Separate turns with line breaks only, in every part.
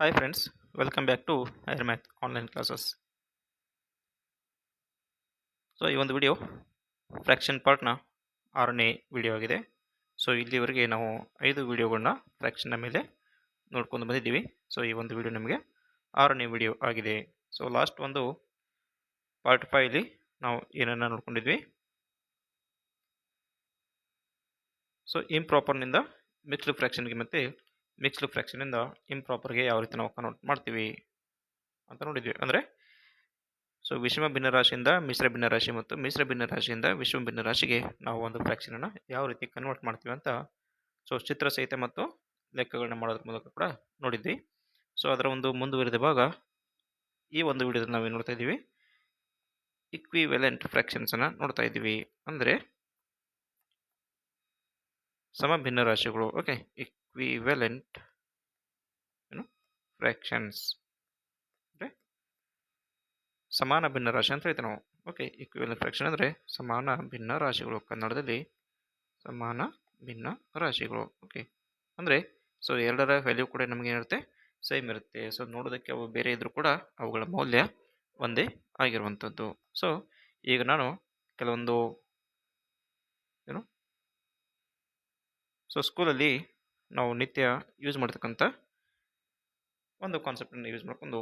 Hi friends, welcome back to Air Math online classes. So ಈ ಒಂದು video fraction ಪಾರ್ಟ್ನ ಆರನೇ video ಆಗಿದೆ. So ಇಲ್ಲಿವರೆಗೆ ನಾವು ಐದು ವಿಡಿಯೋಗಳನ್ನ ಫ್ರ್ಯಾಕ್ಷನ್ನ ಮೇಲೆ ನೋಡ್ಕೊಂಡು ಬಂದಿದ್ದೀವಿ. ಸೊ ಈ ಒಂದು ವಿಡಿಯೋ ನಮಗೆ ಆರನೇ ವಿಡಿಯೋ ಆಗಿದೆ. ಸೊ ಲಾಸ್ಟ್ ಒಂದು ಪಾರ್ಟ್ ಫೈಲಿ ನಾವು ಏನನ್ನು ನೋಡ್ಕೊಂಡಿದ್ವಿ. ಸೊ ಇಂಪ್ರಾಪರ್ನಿಂದ ಮಿಕ್ಸ್ಡ್ ಫ್ರ್ಯಾಕ್ಷನ್ಗೆ ಮತ್ತು ಮಿಕ್ಸ್ಡ್ ಫ್ರ್ಯಾಕ್ಷನಿಂದ ಇಂಪ್ರಾಪರ್ಗೆ ಯಾವ ರೀತಿ ನಾವು ಕನ್ವರ್ಟ್ ಮಾಡ್ತೀವಿ ಅಂತ ನೋಡಿದ್ವಿ. ಅಂದರೆ ಸೊ ವಿಷಮ ಭಿನ್ನರಾಶಿಯಿಂದ ಮಿಶ್ರ ಭಿನ್ನರಾಶಿ ಮತ್ತು ಮಿಶ್ರ ಭಿನ್ನರಾಶಿಯಿಂದ ವಿಷಮ ಭಿನ್ನರಾಶಿಗೆ ನಾವು ಒಂದು ಫ್ರ್ಯಾಕ್ಷನನ್ನು ಯಾವ ರೀತಿ ಕನ್ವರ್ಟ್ ಮಾಡ್ತೀವಿ ಅಂತ ಸೊ ಚಿತ್ರ ಸಹಿತ ಮತ್ತು ಲೆಕ್ಕಗಳನ್ನ ಮಾಡೋದ್ರ ಮೂಲಕ ಕೂಡ ನೋಡಿದ್ವಿ. ಸೊ ಅದರ ಒಂದು ಮುಂದುವರಿದ ಭಾಗ, ಈ ಒಂದು ವಿಡಿಯೋದಲ್ಲಿ ನಾವು ನೋಡ್ತಾ ಇದ್ದೀವಿ? ಇಕ್ವಿವೆಲೆಂಟ್ ಫ್ರ್ಯಾಕ್ಷನ್ಸನ್ನು ನೋಡ್ತಾ ಇದ್ದೀವಿ. ಅಂದರೆ, ಸಮ ಭಿನ್ನರಾಶಿಗಳು ಓಕೆ ಇಕ್ವಿವೆಲೆಂಟ್ ಏನು ಫ್ರ್ಯಾಕ್ಷನ್ಸ್ ಅಂದರೆ ಸಮಾನ ಭಿನ್ನ ರಾಶಿ ಅಂತ ಹೇಳ್ತೀವಿ ನಾವು. ಓಕೆ ಇಕ್ವಿವೆಲೆಂಟ್ ಫ್ರ್ಯಾಕ್ಷನ್ ಅಂದರೆ ಸಮಾನ ಭಿನ್ನ ರಾಶಿಗಳು. ಕನ್ನಡದಲ್ಲಿ ಸಮಾನ ಭಿನ್ನ ರಾಶಿಗಳು ಓಕೆ ಅಂದರೆ ಸೊ ಎರಡರ ವ್ಯಾಲ್ಯೂ ಕೂಡ ನಮಗೆ ಏನಿರುತ್ತೆ? ಸೇಮ್ ಇರುತ್ತೆ. ಸೊ ನೋಡೋದಕ್ಕೆ ಅವು ಬೇರೆ ಇದ್ದರೂ ಕೂಡ ಅವುಗಳ ಮೌಲ್ಯ ಒಂದೇ ಆಗಿರುವಂಥದ್ದು. ಸೊ ಈಗ ನಾನು ಕೆಲವೊಂದು ಏನು ಸೊ ಸ್ಕೂಲಲ್ಲಿ ನಾವು ನಿತ್ಯ ಯೂಸ್ ಮಾಡ್ತಕ್ಕಂಥ ಒಂದು ಕಾನ್ಸೆಪ್ಟನ್ನು ಯೂಸ್ ಮಾಡ್ಕೊಂಡು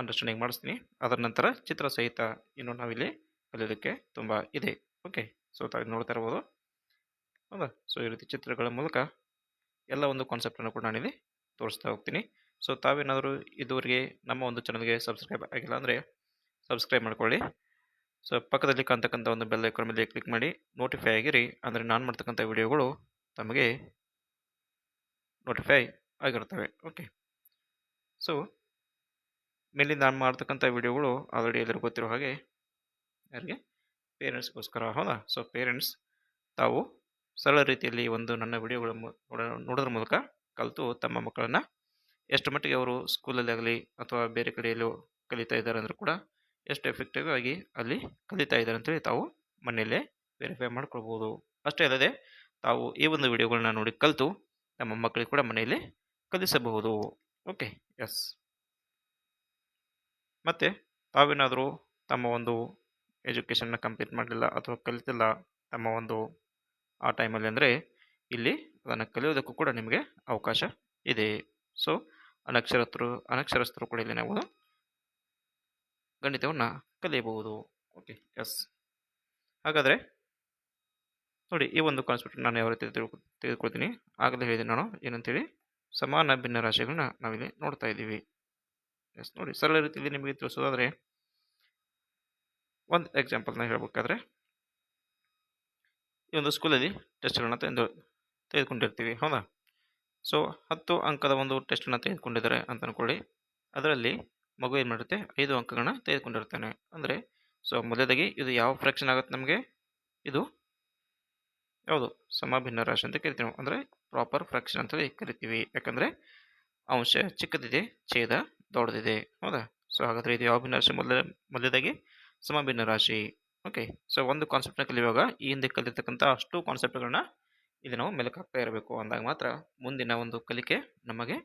ಅಂಡರ್ಸ್ಟ್ಯಾಂಡಿಂಗ್ ಮಾಡಿಸ್ತೀನಿ. ಅದರ ನಂತರ ಚಿತ್ರ ಸಹಿತ ಇನ್ನು ನಾವಿಲ್ಲಿ ಕಲಿಯೋದಕ್ಕೆ ತುಂಬ ಇದೆ. ಓಕೆ ಸೊ ತಾವು ನೋಡ್ತಾ ಇರ್ಬೋದು. ಹೌದಾ? ಸೊ ಈ ರೀತಿ ಚಿತ್ರಗಳ ಮೂಲಕ ಎಲ್ಲ ಒಂದು ಕಾನ್ಸೆಪ್ಟನ್ನು ಕೂಡ ನಾನಿಲ್ಲಿ ತೋರಿಸ್ತಾ ಹೋಗ್ತೀನಿ. ಸೊ ತಾವೇನಾದರೂ ಇದುವರೆಗೆ ನಮ್ಮ ಒಂದು ಚಾನಲ್ಗೆ ಸಬ್ಸ್ಕ್ರೈಬ್ ಆಗಿಲ್ಲ ಅಂದರೆ ಸಬ್ಸ್ಕ್ರೈಬ್ ಮಾಡ್ಕೊಳ್ಳಿ. ಸೊ ಪಕ್ಕದಲ್ಲಿ ಕಾಣ್ತಕ್ಕಂಥ ಒಂದು ಬೆಲ್ ಐಕಾನ್ ಮೇಲೆ ಕ್ಲಿಕ್ ಮಾಡಿ ನೋಟಿಫೈ ಆಗಿರಿ. ಅಂದರೆ ನಾನು ಮಾಡ್ತಕ್ಕಂಥ ವಿಡಿಯೋಗಳು ತಮಗೆ ನೋಟಿಫೈ ಆಗಿರ್ತವೆ ಓಕೆ ಸೊ ಮೇಲಿಂದ ನಾನು ಮಾಡ್ತಕ್ಕಂಥ ವಿಡಿಯೋಗಳು ಆಲ್ರೆಡಿ ಎಲ್ಲರಿಗೂ ಗೊತ್ತಿರೋ ಹಾಗೆ ಯಾರಿಗೆ? ಪೇರೆಂಟ್ಸ್ಗೋಸ್ಕರ ಹೌದಾ? ಸೊ ಪೇರೆಂಟ್ಸ್ ತಾವು ಸರಳ ರೀತಿಯಲ್ಲಿ ಒಂದು ನನ್ನ ವಿಡಿಯೋಗಳ ನೋಡೋದ್ರ ಮೂಲಕ ಕಲಿತು ತಮ್ಮ ಮಕ್ಕಳನ್ನು ಎಷ್ಟು ಮಟ್ಟಿಗೆ ಅವರು ಸ್ಕೂಲಲ್ಲಿ ಆಗಲಿ ಅಥವಾ ಬೇರೆ ಕಡೆಯಲ್ಲೂ ಕಲಿತಾ ಇದ್ದಾರೆ ಅಂದರೂ ಕೂಡ ಎಷ್ಟು ಎಫೆಕ್ಟಿವ್ ಆಗಿ ಅಲ್ಲಿ ಕಲಿತಾ ಇದ್ದಾರೆ ಅಂತೇಳಿ ತಾವು ಮನೆಯಲ್ಲೇ ವೆರಿಫೈ ಮಾಡ್ಕೊಳ್ಬೋದು. ಅಷ್ಟೇ ಅಲ್ಲದೆ ತಾವು ಈ ಒಂದು ವಿಡಿಯೋಗಳನ್ನ ನೋಡಿ ಕಲಿತು ನಮ್ಮ ಮಕ್ಕಳಿಗೆ ಕೂಡ ಮನೆಯಲ್ಲಿ ಕಲಿಸಬಹುದು. Okay, S. ಮತ್ತು ತಾವೇನಾದರೂ ತಮ್ಮ ಒಂದು ಎಜುಕೇಷನ್ನ ಕಂಪ್ಲೀಟ್ ಮಾಡಲಿಲ್ಲ ಅಥವಾ ಕಲಿತಿಲ್ಲ ತಮ್ಮ ಒಂದು ಆ ಟೈಮಲ್ಲಿ ಅಂದರೆ ಇಲ್ಲಿ ಅದನ್ನು ಕಲಿಯೋದಕ್ಕೂ ಕೂಡ ನಿಮಗೆ ಅವಕಾಶ ಇದೆ. ಸೊ ಅನಕ್ಷರಸ್ಥರು ಅನಕ್ಷರಸ್ಥರು ಕೂಡ ಇಲ್ಲಿ ನಾವು ಗಣಿತವನ್ನು ಕಲಿಯಬಹುದು. Okay, yes. ಹಾಗಾದರೆ ನೋಡಿ, ಈ ಒಂದು ಕಾನ್ಸೆಪ್ಟ್ ನಾನು ಯಾವ ರೀತಿ ತಿಳ್ಕೊ ತೆಗೆದುಕೊಳ್ತೀನಿ. ಆಗಲೇ ಹೇಳಿದೆ ನಾನು, ಏನಂತೇಳಿ, ಸಮಾನ ಭಿನ್ನ ರಾಶಿಗಳನ್ನ ನಾವಿಲ್ಲಿ ನೋಡ್ತಾ ಇದ್ದೀವಿ. ಎಸ್ ನೋಡಿ, ಸರಳ ರೀತಿಯಲ್ಲಿ ನಿಮಗೆ ತಿಳಿಸೋದಾದರೆ, ಒಂದು ಎಕ್ಸಾಂಪಲ್ನ ಹೇಳಬೇಕಾದ್ರೆ, ಈ ಒಂದು ಸ್ಕೂಲಲ್ಲಿ ಟೆಸ್ಟ್ಗಳನ್ನ ತೆಗೆದು, ತೆಗೆದುಕೊಂಡಿರ್ತೀವಿ, ಹೌದಾ? ಸೊ ಹತ್ತು ಅಂಕದ ಒಂದು ಟೆಸ್ಟನ್ನು ತೆಗೆದುಕೊಂಡಿದ್ದಾರೆ ಅಂತ ಅಂದ್ಕೊಳ್ಳಿ ಅದರಲ್ಲಿ ಮಗು ಏನು ಮಾಡುತ್ತೆ? ಐದು ಅಂಕಗಳನ್ನ ತೆಗೆದುಕೊಂಡಿರ್ತಾನೆ. ಅಂದರೆ ಸೊ ಮೊದಲಾಗಿ ಇದು ಯಾವ ಫ್ರ್ಯಾಕ್ಷನ್ ಆಗುತ್ತೆ ನಮಗೆ? ಇದು ಯಾವುದು ಸಮಭಿನ್ನ ರಾಶಿ ಅಂತ ಕರಿತೀವಿ ನಾವು. ಅಂದರೆ ಪ್ರಾಪರ್ ಫ್ರ್ಯಾಕ್ಷನ್ ಅಂತೇಳಿ ಕರಿತೀವಿ. ಯಾಕಂದರೆ ಅಂಶ ಚಿಕ್ಕದಿದೆ, ಛೇದ ದೊಡ್ಡದಿದೆ. ಹೌದಾ? ಸೊ ಹಾಗಾದರೆ ಇದು ಯಾವ ಭಿನ್ನ ರಾಶಿ? ಮೊದಲ ಮೊದಲದಾಗಿ ಸಮಭಿನ್ನ ರಾಶಿ. ಓಕೆ ಸೊ ಒಂದು ಕಾನ್ಸೆಪ್ಟ್ನ ಕಲಿಯುವಾಗ ಈ ಹಿಂದೆ ಕಲಿತಕ್ಕಂಥ ಅಷ್ಟು ಕಾನ್ಸೆಪ್ಟ್ಗಳನ್ನ ಇಲ್ಲಿ ನಾವು ಮೆಲುಕು ಹಾಕ್ತಾ ಇರಬೇಕು ಅಂದಾಗ ಮಾತ್ರ ಮುಂದಿನ ಒಂದು ಕಲಿಕೆ ನಮಗೆ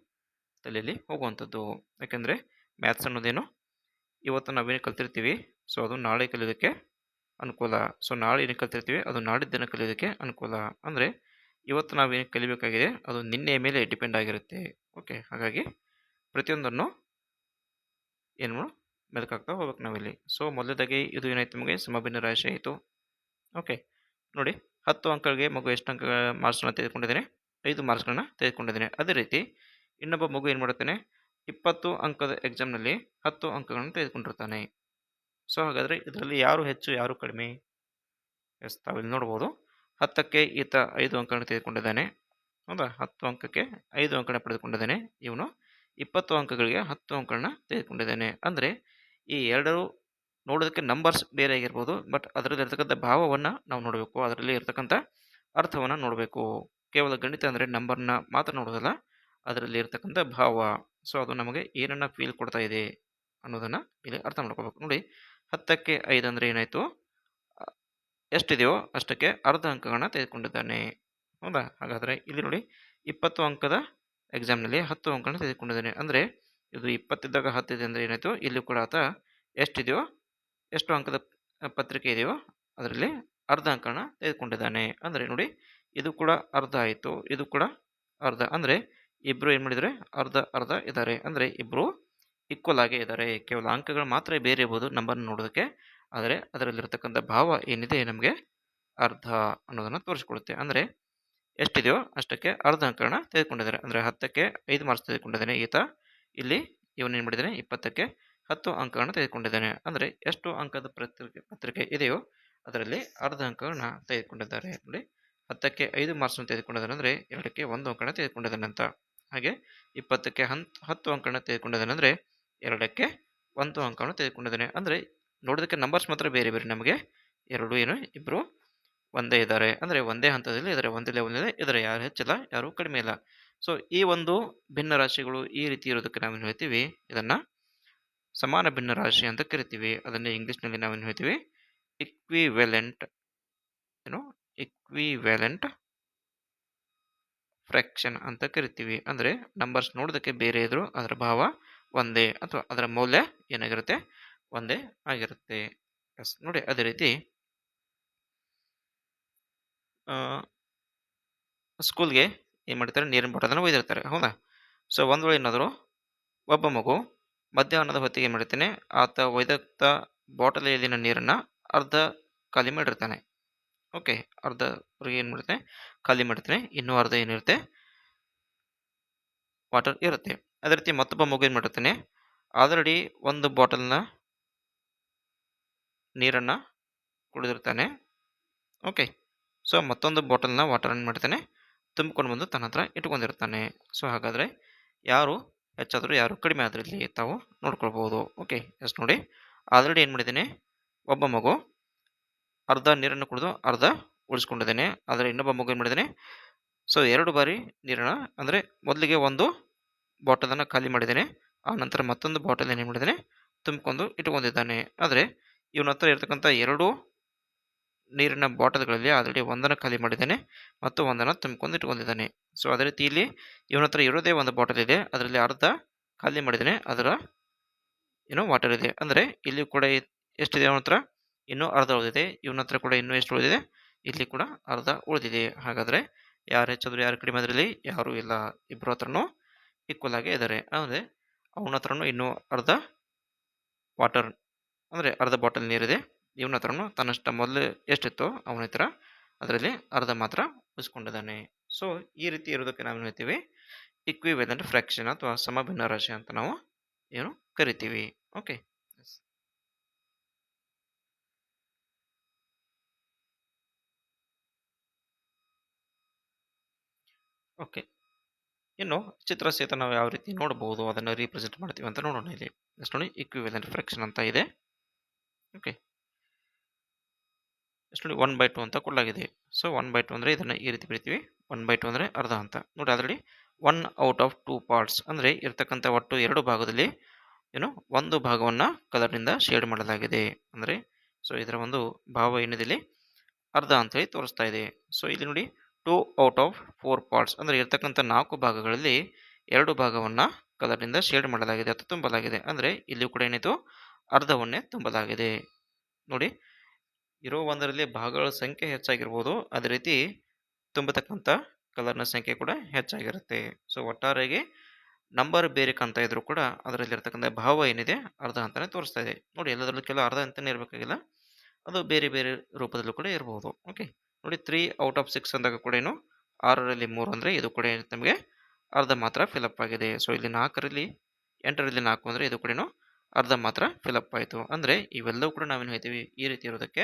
ತಲೆಯಲ್ಲಿ ಹೋಗುವಂಥದ್ದು. ಯಾಕೆಂದರೆ ಮ್ಯಾಥ್ಸ್ ಅನ್ನೋದೇನು ಇವತ್ತು ನಾವೇನು ಕಲ್ತಿರ್ತೀವಿ. ಸೊ ಅದು ನಾಳೆ ಕಲಿಯೋದಕ್ಕೆ ಅನುಕೂಲ. ಸೊ ನಾಳೆ ಏನು ಕಲ್ತಿರ್ತೀವಿ? ಅದು ನಾಡಿದ್ದನ್ನು ಕಲಿಯೋದಕ್ಕೆ ಅನುಕೂಲ. ಅಂದರೆ, ಇವತ್ತು ನಾವೇನು ಕಲಿಬೇಕಾಗಿದೆ? ಅದು ನಿನ್ನೆಯ ಮೇಲೆ ಡಿಪೆಂಡ್ ಆಗಿರುತ್ತೆ. ಓಕೆ ಹಾಗಾಗಿ ಪ್ರತಿಯೊಂದನ್ನು ಏನು ಮೆಲುಕಾಗ್ತಾ ಹೋಗ್ಬೇಕು ನಾವಿಲ್ಲಿ. ಸೊ ಮೊದಲದಾಗಿ ಇದು ಏನಾಯ್ತು ನಮಗೆ? ಸಮಭಿನ್ನ ರಾಶಿ ಆಯಿತು. ಓಕೆ ನೋಡಿ, ಹತ್ತು ಅಂಕಗಳಿಗೆ ಮಗು ಎಷ್ಟು ಅಂಕ ಮಾರ್ಕ್ಸ್ಗಳನ್ನು ತೆಗೆದುಕೊಂಡಿದ್ದೇನೆ? ಐದು ಮಾರ್ಕ್ಸ್ಗಳನ್ನ ತೆಗೆದುಕೊಂಡಿದ್ದೇನೆ. ಅದೇ ರೀತಿ ಇನ್ನೊಬ್ಬ ಮಗು ಏನು ಮಾಡುತ್ತೇನೆ? ಇಪ್ಪತ್ತು ಅಂಕದ ಎಕ್ಸಾಮ್ನಲ್ಲಿ ಹತ್ತು ಅಂಕಗಳನ್ನು ತೆಗೆದುಕೊಂಡಿರ್ತಾನೆ. ಸೊ, ಹಾಗಾದರೆ ಇದರಲ್ಲಿ ಯಾರು ಹೆಚ್ಚು, ಯಾರು ಕಡಿಮೆ? ಎಸ್, ತಾವಿಲ್ಲಿ ನೋಡ್ಬೋದು. ಹತ್ತಕ್ಕೆ ಈತ ಐದು ಅಂಕಗಳನ್ನು ತೆಗೆದುಕೊಂಡಿದ್ದಾನೆ. ಹೌದಾ? ಹತ್ತು ಅಂಕಕ್ಕೆ ಐದು ಅಂಕನ ಪಡೆದುಕೊಂಡಿದ್ದಾನೆ. ಇವನು ಇಪ್ಪತ್ತು ಅಂಕಗಳಿಗೆ ಹತ್ತು ಅಂಕಗಳನ್ನ ತೆಗೆದುಕೊಂಡಿದ್ದಾನೆ. ಅಂದರೆ ಈ ಎರಡರೂ ನೋಡೋದಕ್ಕೆ ನಂಬರ್ಸ್ ಬೇರೆ ಆಗಿರ್ಬೋದು, ಬಟ್ ಅದರಲ್ಲಿ ಇರ್ತಕ್ಕಂಥ ಭಾವವನ್ನು ನಾವು ನೋಡಬೇಕು. ಅದರಲ್ಲಿ ಇರ್ತಕ್ಕಂಥ ಅರ್ಥವನ್ನು ನೋಡಬೇಕು. ಕೇವಲ ಗಣಿತ ಅಂದರೆ ನಂಬರ್ನ ಮಾತ್ರ ನೋಡೋದಲ್ಲ, ಅದರಲ್ಲಿ ಇರ್ತಕ್ಕಂಥ ಭಾವ. ಸೊ, ಅದು ನಮಗೆ ಏನನ್ನು ಫೀಲ್ ಕೊಡ್ತಾ ಇದೆ ಅನ್ನೋದನ್ನು ಇಲ್ಲಿ ಅರ್ಥ ಮಾಡ್ಕೋಬೇಕು. ನೋಡಿ ಹತ್ತಕ್ಕೆ ಐದು ಅಂದರೆ ಏನಾಯಿತು? ಎಷ್ಟಿದೆಯೋ ಅಷ್ಟಕ್ಕೆ ಅರ್ಧ ಅಂಕಗಳನ್ನ ತೆಗೆದುಕೊಂಡಿದ್ದಾನೆ. ಹೌದಾ? ಹಾಗಾದರೆ ಇಲ್ಲಿ ನೋಡಿ ಇಪ್ಪತ್ತು ಅಂಕದ ಎಕ್ಸಾಮ್ನಲ್ಲಿ ಹತ್ತು ಅಂಕಗಳನ್ನ ತೆಗೆದುಕೊಂಡಿದ್ದಾನೆ. ಅಂದರೆ ಇದು ಇಪ್ಪತ್ತಿದ್ದಾಗ ಹತ್ತಿದೆ ಅಂದರೆ ಏನಾಯಿತು? ಇಲ್ಲಿ ಕೂಡ ಆತ ಎಷ್ಟಿದೆಯೋ, ಎಷ್ಟು ಅಂಕದ ಪತ್ರಿಕೆ ಇದೆಯೋ ಅದರಲ್ಲಿ ಅರ್ಧ ಅಂಕನ ತೆಗೆದುಕೊಂಡಿದ್ದಾನೆ. ಅಂದರೆ ನೋಡಿ ಇದು ಕೂಡ ಅರ್ಧ ಆಯಿತು. ಇದು ಕೂಡ ಅರ್ಧ. ಅಂದರೆ ಇಬ್ಬರು ಏನು ಮಾಡಿದರೆ ಅರ್ಧ ಅರ್ಧ ಇದ್ದಾರೆ. ಅಂದರೆ ಇಬ್ಬರು ಈಕ್ವಲ್ ಆಗೇ ಇದ್ದಾರೆ. ಕೇವಲ ಅಂಕಗಳು ಮಾತ್ರ ಬೇರೆ ಇರ್ಬೋದು ನಂಬರ್ ನೋಡೋದಕ್ಕೆ. ಆದರೆ ಅದರಲ್ಲಿರ್ತಕ್ಕಂಥ ಭಾವ ಏನಿದೆ ನಮಗೆ ಅರ್ಧ ಅನ್ನೋದನ್ನು ತೋರಿಸ್ಕೊಡುತ್ತೆ. ಅಂದರೆ ಎಷ್ಟಿದೆಯೋ ಅಷ್ಟಕ್ಕೆ ಅರ್ಧ ಅಂಕಗಳನ್ನ ತೆಗೆದುಕೊಂಡಿದ್ದಾರೆ. ಅಂದರೆ ಹತ್ತಕ್ಕೆ ಐದು ಮಾರ್ಕ್ಸ್ ತೆಗೆದುಕೊಂಡಿದ್ದಾನೆ ಈತ. ಇಲ್ಲಿ ಇವನೇನು ಮಾಡಿದ್ದಾನೆ? ಇಪ್ಪತ್ತಕ್ಕೆ ಹತ್ತು ಅಂಕಗಳನ್ನು ತೆಗೆದುಕೊಂಡಿದ್ದಾನೆ. ಅಂದರೆ ಎಷ್ಟು ಅಂಕದ ಪತ್ರಿಕೆ ಪತ್ರಿಕೆ ಇದೆಯೋ ಅದರಲ್ಲಿ ಅರ್ಧ ಅಂಕಗಳನ್ನ ತೆಗೆದುಕೊಂಡಿದ್ದಾರೆ. ನೋಡಿ, ಹತ್ತಕ್ಕೆ ಐದು ಮಾರ್ಕ್ಸನ್ನು ತೆಗೆದುಕೊಂಡಿದ್ದಾನೆ. ಅಂದರೆ ಎರಡಕ್ಕೆ ಒಂದು ಅಂಕನ ತೆಗೆದುಕೊಂಡಿದ್ದಾನೆ ಅಂತ. ಹಾಗೆ ಇಪ್ಪತ್ತಕ್ಕೆ ಹಂತ್ ಹತ್ತು ಅಂಕನ ತೆಗೆದುಕೊಂಡಿದ್ದಾನೆ. ಅಂದರೆ ಎರಡಕ್ಕೆ ಒಂದು ಅಂಕವನ್ನು ತೆಗೆದುಕೊಂಡಿದ್ದೇನೆ. ಅಂದರೆ ನೋಡೋದಕ್ಕೆ ನಂಬರ್ಸ್ ಮಾತ್ರ ಬೇರೆ ಬೇರೆ ನಮಗೆ. ಎರಡು ಏನು? ಇಬ್ಬರು ಒಂದೇ ಇದ್ದಾರೆ. ಅಂದರೆ ಒಂದೇ ಹಂತದಲ್ಲಿ ಇದರ ಒಂದಿಲ್ಲ ಒಂದಿದೆ ಇದರ ಯಾರು ಹೆಚ್ಚಿಲ್ಲ, ಯಾರು ಕಡಿಮೆ ಇಲ್ಲ. ಸೊ ಈ ಒಂದು ಭಿನ್ನ ರಾಶಿಗಳು ಈ ರೀತಿ ಇರೋದಕ್ಕೆ ನಾವೇನು ಹೇಳ್ತೀವಿ? ಇದನ್ನು ಸಮಾನ ಭಿನ್ನ ರಾಶಿ ಅಂತ ಕರಿತೀವಿ. ಅದನ್ನು ಇಂಗ್ಲೀಷ್ನಲ್ಲಿ ನಾವೇನು ಹೇಳ್ತೀವಿ? ಇಕ್ವಿವೆಲೆಂಟ್ ಏನು? ಇಕ್ವಿವೆಲೆಂಟ್ ಫ್ರ್ಯಾಕ್ಷನ್ ಅಂತ ಕರಿತೀವಿ. ಅಂದರೆ ನಂಬರ್ಸ್ ನೋಡೋದಕ್ಕೆ ಬೇರೆ ಇದ್ರು, ಅದರ ಭಾವ ಒಂದೇ ಅಥವಾ ಅದರ ಮೌಲ್ಯ ಏನಾಗಿರುತ್ತೆ? ಒಂದೇ ಆಗಿರುತ್ತೆ. ಎಸ್, ನೋಡಿ ಅದೇ ರೀತಿ ಸ್ಕೂಲ್ಗೆ ಏನು ಮಾಡ್ತಾರೆ? ನೀರಿನ ಬಾಟಲನ್ನು ಒಯ್ದಿರ್ತಾರೆ, ಹೌದಾ? ಸೊ, ಒಂದು ವೇಳೆ ಏನಾದರೂ ಒಬ್ಬ ಮಗು ಮಧ್ಯಾಹ್ನದ ಹೊತ್ತಿಗೆ ಏನು ಮಾಡಿರ್ತಾನೆ ಆತ ಒಯ್ದತ್ತ ಬಾಟಲಿಯಲ್ಲಿನ ನೀರನ್ನು ಅರ್ಧ ಖಾಲಿ ಮಾಡಿರ್ತಾನೆ. ಓಕೆ, ಅರ್ಧ ಏನು ಮಾಡ್ತಾನೆ? ಖಾಲಿ ಮಾಡ್ತಾನೆ. ಇನ್ನೂ ಅರ್ಧ ಏನಿರುತ್ತೆ? ವಾಟರ್ ಇರುತ್ತೆ. ಅದೇ ರೀತಿ ಮತ್ತೊಬ್ಬ ಮಗು ಏನು ಮಾಡಿರ್ತಾನೆ? ಆಲ್ರೆಡಿ ಒಂದು ಬಾಟಲ್ನ ನೀರನ್ನು ಕುಡಿದಿರ್ತಾನೆ. ಓಕೆ. ಸೊ, ಮತ್ತೊಂದು ಬಾಟಲ್ನ ವಾಟರ್ ಏನು ಮಾಡ್ತಾನೆ? ತುಂಬಿಕೊಂಡು ಬಂದು ತನ್ನ ಹತ್ರ ಇಟ್ಕೊಂಡಿರ್ತಾನೆ. ಸೊ, ಹಾಗಾದರೆ ಯಾರು ಹೆಚ್ಚಾದರೂ ಯಾರು ಕಡಿಮೆ ಆದರೂ ಇಲ್ಲಿ ತಾವು ನೋಡ್ಕೊಳ್ಬೋದು. ಓಕೆ, ಎಸ್ ನೋಡಿ. ಆಲ್ರೆಡಿ ಏನು ಮಾಡಿದ್ದೇನೆ? ಒಬ್ಬ ಮಗು ಅರ್ಧ ನೀರನ್ನು ಕುಡಿದು ಅರ್ಧ ಉಳಿಸ್ಕೊಂಡಿದ್ದೇನೆ. ಆದರೆ ಇನ್ನೊಬ್ಬ ಮಗು ಏನು ಮಾಡಿದ್ದೇನೆ? ಸೊ, ಎರಡು ಬಾರಿ ನೀರನ್ನು, ಅಂದರೆ ಮೊದಲಿಗೆ ಒಂದು ಬಾಟಲನ್ನು ಖಾಲಿ ಮಾಡಿದ್ದೇನೆ. ಆ ನಂತರ ಮತ್ತೊಂದು ಬಾಟಲ್ ಏನು ಮಾಡಿದ್ದೇನೆ? ತುಂಬಿಕೊಂಡು ಇಟ್ಕೊಂಡಿದ್ದಾನೆ ಆದರೆ ಇವನ ಹತ್ರ ಇರತಕ್ಕಂಥ ಎರಡು ನೀರಿನ ಬಾಟಲ್ಗಳಲ್ಲಿ ಆಲ್ರೆಡಿ ಒಂದನ್ನು ಖಾಲಿ ಮಾಡಿದ್ದಾನೆ ಮತ್ತು ಒಂದನ್ನು ತುಂಬಿಕೊಂಡು ಇಟ್ಕೊಂಡಿದ್ದಾನೆ ಸೊ ಅದೇ ರೀತಿ ಇಲ್ಲಿ ಇವನ ಹತ್ರ ಇರೋದೇ ಒಂದು ಬಾಟಲ್ ಇದೆ. ಅದರಲ್ಲಿ ಅರ್ಧ ಖಾಲಿ ಮಾಡಿದ್ದಾನೆ. ಅದರ ಏನೋ ವಾಟರ್ ಇದೆ. ಅಂದರೆ ಇಲ್ಲಿ ಕೂಡ ಎಷ್ಟಿದೆ ಅವನ ಹತ್ರ? ಇನ್ನೂ ಅರ್ಧ ಉಳಿದಿದೆ. ಇವನ ಹತ್ರ ಕೂಡ ಇನ್ನೂ ಎಷ್ಟು ಉಳಿದಿದೆ? ಇಲ್ಲಿ ಕೂಡ ಅರ್ಧ ಉಳಿದಿದೆ. ಹಾಗಾದರೆ ಯಾರು ಹೆಚ್ಚಾದರೂ ಯಾರು ಕಡಿಮೆ ಅದರಲ್ಲಿ ಯಾರೂ ಇಲ್ಲ. ಇಬ್ಬರ ಹತ್ರನೂ ಈಕ್ವಲ್ ಆಗೇ ಇದ್ದಾರೆ ಅಂದರೆ ಅವನ ಹತ್ರನೂ ಇನ್ನೂ ಅರ್ಧ ವಾಟರ್ ಅಂದರೆ ಅರ್ಧ ಬಾಟಲ್ ನೀರಿದೆ. ಇವನ ಹತ್ರನೂ ತನ್ನಷ್ಟ ಮೊದಲು ಎಷ್ಟಿತ್ತೋ ಅವನ ಹತ್ರ ಅದರಲ್ಲಿ ಅರ್ಧ ಮಾತ್ರ ಉಳಿಸ್ಕೊಂಡಿದ್ದಾನೆ ಸೊ ಈ ರೀತಿ ಇರೋದಕ್ಕೆ ನಾವು ಹೇಳ್ತೀವಿ? ಇಕ್ವಿವೆಲೆಂಟ್ ಫ್ರ್ಯಾಕ್ಷನ್ ಅಥವಾ ಸಮಭಿನ್ನ ರಾಶಿ ಅಂತ ನಾವು ಏನು ಕರಿತೀವಿ. ಓಕೆ ಓಕೆ ಇನ್ನು ಚಿತ್ರ ಸಹಿತ ನಾವು ಯಾವ ರೀತಿ ನೋಡಬಹುದು, ಅದನ್ನು ರೀಪ್ರೆಸೆಂಟ್ ಮಾಡ್ತೀವಿ ಅಂತ ನೋಡೋಣ ಇಲ್ಲಿ. ನೆಕ್ಸ್ಟ್ ನೋಡಿ ಇಕ್ವಿವೆಲೆಂಟ್ ಫ್ರ್ಯಾಕ್ಷನ್ ಅಂತ ಇದೆ. ಓಕೆ ನೆಕ್ಸ್ಟ್ ನೋಡಿ ಒನ್ ಬೈ ಟು ಅಂತ ಕೊಡಲಾಗಿದೆ. ಸೊ ಒನ್ ಬೈ ಟು ಅಂದರೆ ಇದನ್ನು ಈ ರೀತಿ ಬರಿತೀವಿ. ಒನ್ ಬೈ ಟು ಅಂದರೆ ಅರ್ಧ ಅಂತ. ನೋಡಿ, ಅದರಲ್ಲಿ one out of two parts ಅಂದರೆ ಇರ್ತಕ್ಕಂಥ ಒಟ್ಟು ಎರಡು ಭಾಗದಲ್ಲಿ ಏನು ಒಂದು ಭಾಗವನ್ನು ಕಲರ್ನಿಂದ ಶೇಡ್ ಮಾಡಲಾಗಿದೆ. ಅಂದರೆ ಸೊ ಇದರ ಒಂದು ಭಾವ ಏನಿದೆ ಇಲ್ಲಿ? ಅರ್ಧ ಅಂತೇಳಿ ತೋರಿಸ್ತಾ ಇದೆ. ಸೊ ಇಲ್ಲಿ ನೋಡಿ two out of four parts. ಅಂದರೆ ಇರತಕ್ಕಂಥ ನಾಲ್ಕು ಭಾಗಗಳಲ್ಲಿ ಎರಡು ಭಾಗವನ್ನು ಕಲರ್ನಿಂದ ಶೇಡ್ ಮಾಡಲಾಗಿದೆ ಅಥವಾ ತುಂಬಲಾಗಿದೆ. ಅಂದರೆ ಇಲ್ಲಿ ಕೂಡ ಏನಿತ್ತು? ಅರ್ಧವನ್ನೇ ತುಂಬಲಾಗಿದೆ. ನೋಡಿ, ಇರೋ ಒಂದರಲ್ಲಿ ಭಾಗಗಳ ಸಂಖ್ಯೆ ಹೆಚ್ಚಾಗಿರ್ಬೋದು. ಅದೇ ರೀತಿ ತುಂಬತಕ್ಕಂಥ ಕಲರ್ನ ಸಂಖ್ಯೆ ಕೂಡ ಹೆಚ್ಚಾಗಿರುತ್ತೆ. ಸೊ ಒಟ್ಟಾರೆಗೆ ನಂಬರ್ ಬೇರೆ ಕಾಣ್ತಾ ಇದ್ರು ಕೂಡ ಅದರಲ್ಲಿರ್ತಕ್ಕಂಥ ಭಾವ ಏನಿದೆ, ಅರ್ಧ ಅಂತಲೇ ತೋರಿಸ್ತಾ ಇದೆ. ನೋಡಿ, ಎಲ್ಲದರಲ್ಲೂ ಕೆಲವು ಅರ್ಧ ಅಂತಲೇ ಇರಬೇಕಾಗಿಲ್ಲ. ಅದು ಬೇರೆ ಬೇರೆ ರೂಪದಲ್ಲೂ ಕೂಡ ಇರಬಹುದು ಓಕೆ ನೋಡಿ ತ್ರೀ ಔಟ್ ಆಫ್ ಸಿಕ್ಸ್ ಅಂದಾಗ ಕೂಡ ಏನು? ಆರರಲ್ಲಿ ಮೂರು ಅಂದರೆ ಇದು ಕೂಡ ನಮಗೆ? ಅರ್ಧ ಮಾತ್ರ ಫಿಲಪ್ ಆಗಿದೆ. ಸೊ ಇಲ್ಲಿ ನಾಲ್ಕರಲ್ಲಿ, ಎಂಟರಲ್ಲಿ ನಾಲ್ಕು ಅಂದರೆ ಇದು ಕೂಡ ಅರ್ಧ ಮಾತ್ರ ಫಿಲಪ್ ಆಯಿತು. ಅಂದರೆ ಇವೆಲ್ಲವೂ ಕೂಡ ನಾವೇನು ಹೇಳ್ತೀವಿ? ಈ ರೀತಿ ಇರೋದಕ್ಕೆ